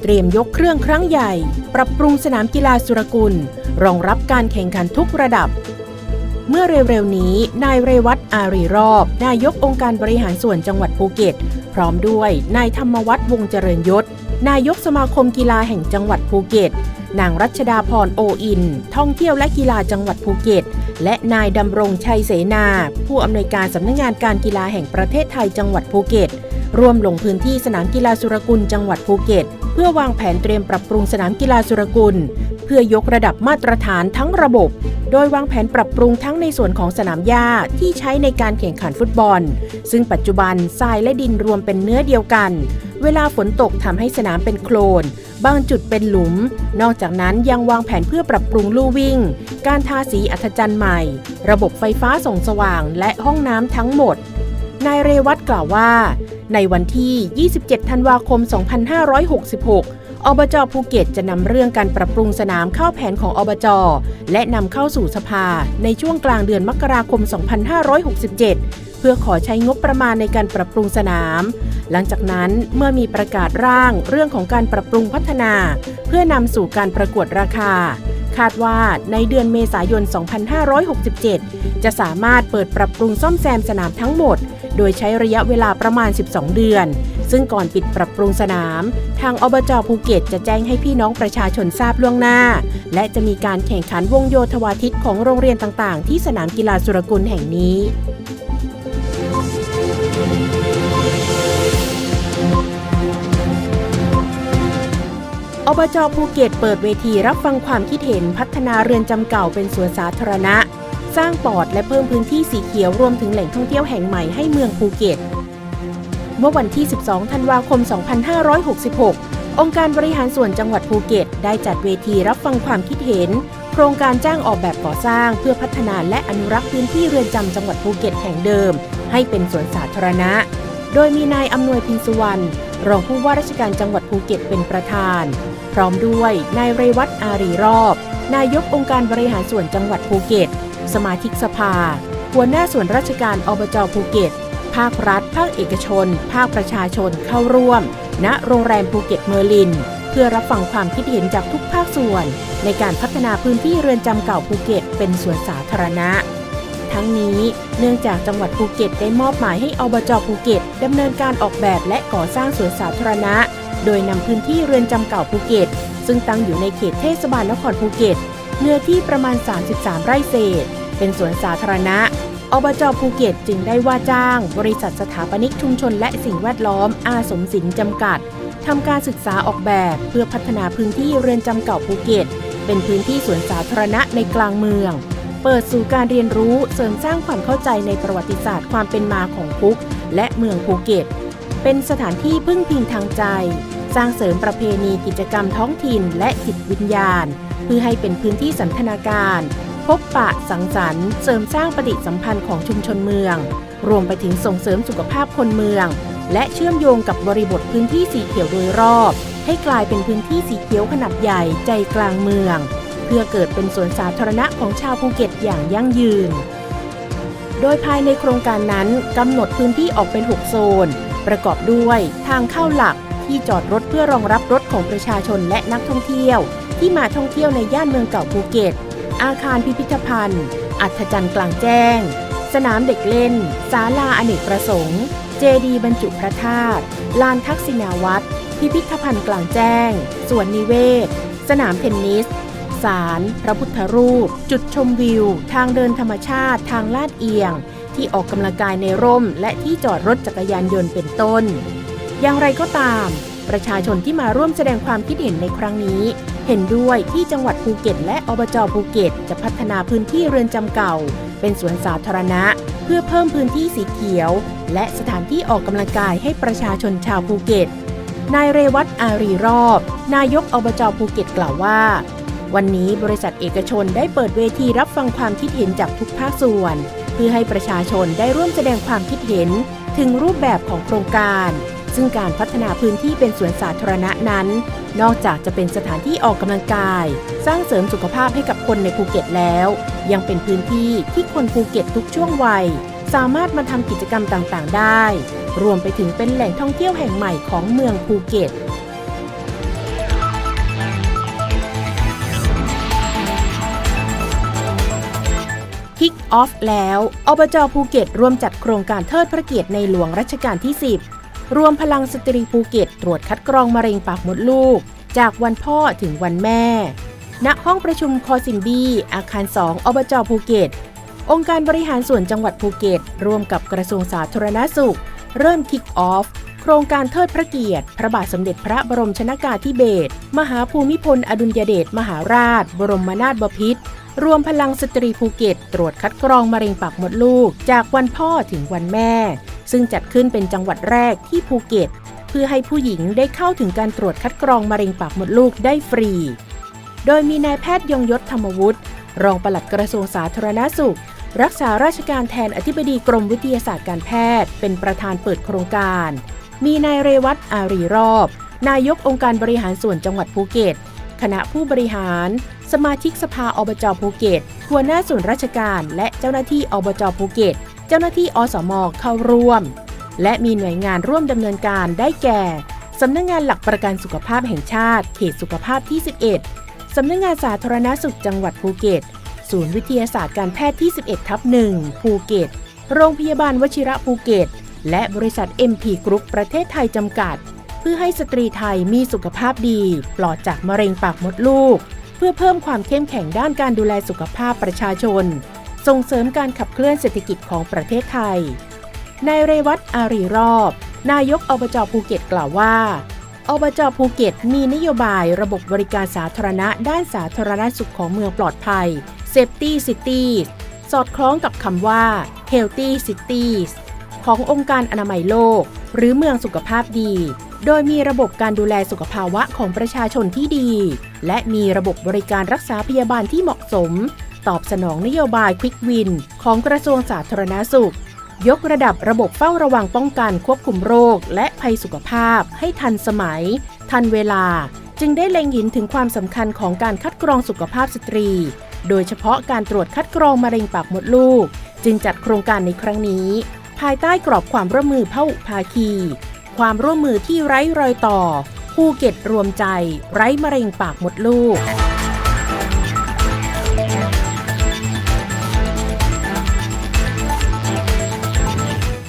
เตรียมยกเครื่องครั้งใหญ่ ปรับปรุงสนามกีฬาสุรกุล รองรับการแข่งขันทุกระดับ เมื่อเร็วๆนี้ นายเรวัตอารีรอบ นายกองค์การบริหารส่วนจังหวัดภูเก็ต พร้อมด้วยนายธรรมวัฒน์วงเจริญยศ นายกสมาคมกีฬาแห่งจังหวัดภูเก็ตนางรัชดาพรโออิน ท่องเที่ยวและกีฬาจังหวัดภูเก็ต และนายดำรงชัยเสนา ผู้อำนวยการสำนักงานการกีฬาแห่งประเทศไทยจังหวัดภูเก็ต ร่วมลงพื้นที่สนามกีฬาสุรกุลจังหวัดภูเก็ต เพื่อวางแผนเตรียมปรับปรุงสนามกีฬาสุรกุล เพื่อยกระดับมาตรฐานทั้งระบบ โดยวางแผนปรับปรุงทั้งในส่วนของสนามหญ้าที่ใช้ในการแข่งขันฟุตบอล ซึ่งปัจจุบันทรายและดินรวมเป็นเนื้อเดียวกัน เวลาฝนตกทำให้สนามเป็นโคลนบางจุดเป็นหลุม นอกจากนั้นยังวางแผนเพื่อปรับปรุงลู่วิ่ง การทาสีอัธจันทร์ใหม่ ระบบไฟฟ้าส่องสว่างและห้องน้ำทั้งหมด นายเรวัตกล่าวว่า ในวันที่ 27 ธันวาคม 2566 อบจภูเก็ตจะนำเรื่องการปรับปรุงสนามเข้าแผนของอบจ และนำเข้าสู่สภาในช่วงกลางเดือนมกราคม 2567 เพื่อขอใช้งบประมาณในการปรับปรุงสนาม หลังจากนั้นเมื่อมีประกาศร่างเรื่องของการปรับปรุงพัฒนา เพื่อนำสู่การประกวดราคาคาดว่าในเดือนเมษายน 2567 จะสามารถเปิดปรับปรุงซ่อมแซมสนามทั้งหมด โดยใช้ระยะเวลาประมาณ 12 เดือน ซึ่งก่อนปิดปรับปรุงสนาม ทางอบจภูเก็ตจะแจ้งให้พี่น้องประชาชนทราบล่วงหน้า และจะมีการแข่งขันวงโยธวาทิตของโรงเรียนต่างๆ ที่สนามกีฬาสุรกุลแห่งนี้อบจภูเก็ตเปิดเวทีรับฟังความคิดเห็นพัฒนาเรือนจำเก่าเป็นสวนสาธารณะ สร้างปอดและเพิ่มพื้นที่สีเขียวรวมถึงแหล่งท่องเที่ยวแห่งใหม่ให้เมืองภูเก็ต เมื่อวันที่ 12 ธันวาคม 2566 องค์การบริหารส่วนจังหวัดภูเก็ต ได้จัดเวทีรับฟังความคิดเห็น โครงการจ้างออกแบบก่อสร้าง เพื่อพัฒนาและอนุรักษ์พื้นที่เรือนจำจังหวัดภูเก็ตแห่งเดิม ให้เป็นสวนสาธารณะ โดยมีนายอำนวยพินสุวรรณรองผู้ว่าราชการจังหวัดภูเก็ตเป็นประธาน พร้อมด้วยนายเรวัตอารีรอบ นายกองค์การบริหารส่วนจังหวัดภูเก็ต สมาชิกสภา หัวหน้าส่วนราชการอบจภูเก็ต ภาครัฐ ภาคเอกชน ภาคประชาชนเข้าร่วม ณโรงแรมภูเก็ตเมอร์ลิน เพื่อรับฟังความคิดเห็นจากทุกภาคส่วน ในการพัฒนาพื้นที่เรือนจำเก่าภูเก็ต เป็นสวนสาธารณะทั้งนี้เนื่องจากจังหวัดภูเก็ตได้มอบหมายให้อบจภูเก็ตดำเนินการออกแบบและก่อสร้างสวนสาธารณะ โดยนำพื้นที่เรือนจำเก่าภูเก็ต ซึ่งตั้งอยู่ในเขตเทศบาลนครภูเก็ต เนื้อที่ประมาณ 33 ไร่เศษ เป็นสวนสาธารณะ อบจภูเก็ตจึงได้ว่าจ้าง บริษัทสถาปนิกชุมชนและสิ่งแวดล้อมอาสมสินจำกัดทำการศึกษาออกแบบเพื่อพัฒนาพื้นที่เรือนจำเก่าภูเก็ต เป็นพื้นที่สวนสาธารณะในกลางเมือง เปิดสู่การเรียนรู้เสริมสร้างความเข้าใจในประวัติศาสตร์ความเป็นมาของคุก และเมืองภูเก็ต เป็นสถานที่พึ่งพิงทางใจ สร้างเสริมประเพณีกิจกรรมท้องถิ่นและจิตวิญญาณ เพื่อให้เป็นพื้นที่สันทนาการ บปะสังสรรค์เสริมสร้างปฏิสัมพันธ์ของชุมชนเมือง รวมไปถึงส่งเสริมสุขภาพคนเมือง และเชื่อมโยงกับบริบทพื้นที่สีเขียวโดยรอบ ให้กลายเป็นพื้นที่สีเขียวขนาดใหญ่ใจกลางเมือง เพื่อเกิดเป็นสวนสาธารณะของชาวภูเก็ตอย่างยั่งยืน โดยภายในโครงการนั้นกำหนดพื้นที่ออกเป็น 6 โซน ประกอบด้วยทางเข้าหลักที่จอดรถเพื่อรองรับรถของประชาชนและนักท่องเที่ยว ที่มาท่องเที่ยวในย่านเมืองเก่าภูเก็ต อาคารพิพิธภัณฑ์ อัศจรรย์กลางแจ้ง สนามเด็กเล่น ศาลาอเนกประสงค์ เจดีย์บรรจุพระธาตุ ลานทักษิณาวัตร พิพิธภัณฑ์กลางแจ้ง สวนนิเวศ สนามเทนนิสศาล พระพุทธรูป จุดชมวิว ทางเดินธรรมชาติ ทางลาดเอียง ที่ออกกำลังกายในร่ม และที่จอดรถจักรยานยนต์เป็นต้น อย่างไรก็ตาม ประชาชนที่มาร่วมแสดงความคิดเห็นในครั้งนี้ เห็นด้วยที่จังหวัดภูเก็ต และอบจภูเก็ต จะพัฒนาพื้นที่เรือนจำเก่า เป็นสวนสาธารณะ เพื่อเพิ่มพื้นที่สีเขียว และสถานที่ออกกำลังกายให้ประชาชนชาวภูเก็ต นายเรวัตอารีรอบ นายกอบจภูเก็ตกล่าวว่า วันนี้บริษัทเอกชนได้เปิดเวทีรับฟังความคิดเห็นจากทุกภาคส่วน เพื่อให้ประชาชนได้ร่วมแสดงความคิดเห็น ถึงรูปแบบของโครงการ ซึ่งการพัฒนาพื้นที่เป็นสวนสาธารณะนั้น นอกจากจะเป็นสถานที่ออกกำลังกาย สร้างเสริมสุขภาพให้กับคนในภูเก็ตแล้ว ยังเป็นพื้นที่ที่คนภูเก็ตทุกช่วงวัย สามารถมาทำกิจกรรมต่างๆ ได้ รวมไปถึงเป็นแหล่งท่องเที่ยวแห่งใหม่ของเมืองภูเก็ตคิกออฟแล้วอบจภูเก็ตร่วมจัดโครงการเทิดพระเกียรติในหลวงรัชกาลที่ 10 รวมพลังสตรีภูเก็ต ตรวจคัดกรองมะเร็งปากมดลูก จากวันพ่อถึงวันแม่ ณ ห้องประชุมคอซิมบี อาคาร 2 อบจภูเก็ต องค์การบริหารส่วนจังหวัดภูเก็ต ร่วมกับกระทรวงสาธารณสุข เริ่ม Kick Off โครงการเทิดพระเกียรติ พระบาทสมเด็จพระบรมชนากาธิเบศร มหาภูมิพล อดุลยเดช มหาราช บรมนาถบพิตรรวมพลังสตรีภูเก็ต ตรวจคัดกรองมะเร็งปากมดลูก จากวันพ่อถึงวันแม่ ซึ่งจัดขึ้นเป็นจังหวัดแรกที่ภูเก็ต เพื่อให้ผู้หญิงได้เข้าถึงการตรวจคัดกรองมะเร็งปากมดลูกได้ฟรี โดยมีนายแพทย์ยงยศธรรมวุฒิรองปลัดกระทรวงสาธารณสุข รักษาราชการแทนอธิบดีกรมวิทยาศาสตร์การแพทย์ เป็นประธานเปิดโครงการ มีนายเรวัตอารีรอบ นายกองค์การบริหารส่วนจังหวัดภูเก็ต คณะผู้บริหาร สมาชิกสภาอบจภูเก็ตหัวหน้าส่วนราชการ และเจ้าหน้าที่อบจภูเก็ต เจ้าหน้าที่อสมเข้าร่วม และมีหน่วยงานร่วมดำเนินการได้แก่สำนักงงานหลักประกันสุขภาพแห่งชาติ เขตสุขภาพที่ 11 สำนักงงานสาธารณสุขจังหวัดภูเก็ต ศูนย์วิทยาศาสตร์การแพทย์ที่ 11ทับ1ภูเก็ต โรงพยาบาลวชิระภูเก็ต และบริษัท MP Group ประเทศไทยจำกัด เพื่อให้สตรีไทยมีสุขภาพดี ปลอดจากมะเร็งปากมดลูก เพื่อเพิ่มความเข้มแข็งด้านการดูแลสุขภาพประชาชน ส่งเสริมการขับเคลื่อนเศรษฐกิจของประเทศไทย นายเรวัตอารีรอบ นายกอบจภูเก็ตกล่าวว่า อบจภูเก็ตมีนโยบายระบบบริการสาธารณะด้านสาธารณสุขของเมืองปลอดภัย Safety Cities สอดคล้องกับคำว่า Healthy Cities ขององค์การอนามัยโลก หรือเมืองสุขภาพดี โดยมีระบบการดูแลสุขภาวะของประชาชนที่ดี และมีระบบบริการรักษาพยาบาลที่เหมาะสม ตอบสนองนโยบาย Quick Win ของกระทรวงสาธารณสุข ยกระดับระบบเฝ้าระวังป้องกันควบคุมโรค และภัยสุขภาพให้ทันสมัย ทันเวลา จึงได้เล็งเห็นถึงความสำคัญของการคัดกรองสุขภาพสตรี โดยเฉพาะการตรวจคัดกรองมะเร็งปากมดลูก จึงจัดโครงการในครั้งนี้ ภายใต้กรอบความร่วมมือพหุภาคี ความร่วมมือที่ไร้รอยต่อภูเก็ตรวมใจ ไร้มะเร็งปากมดลูก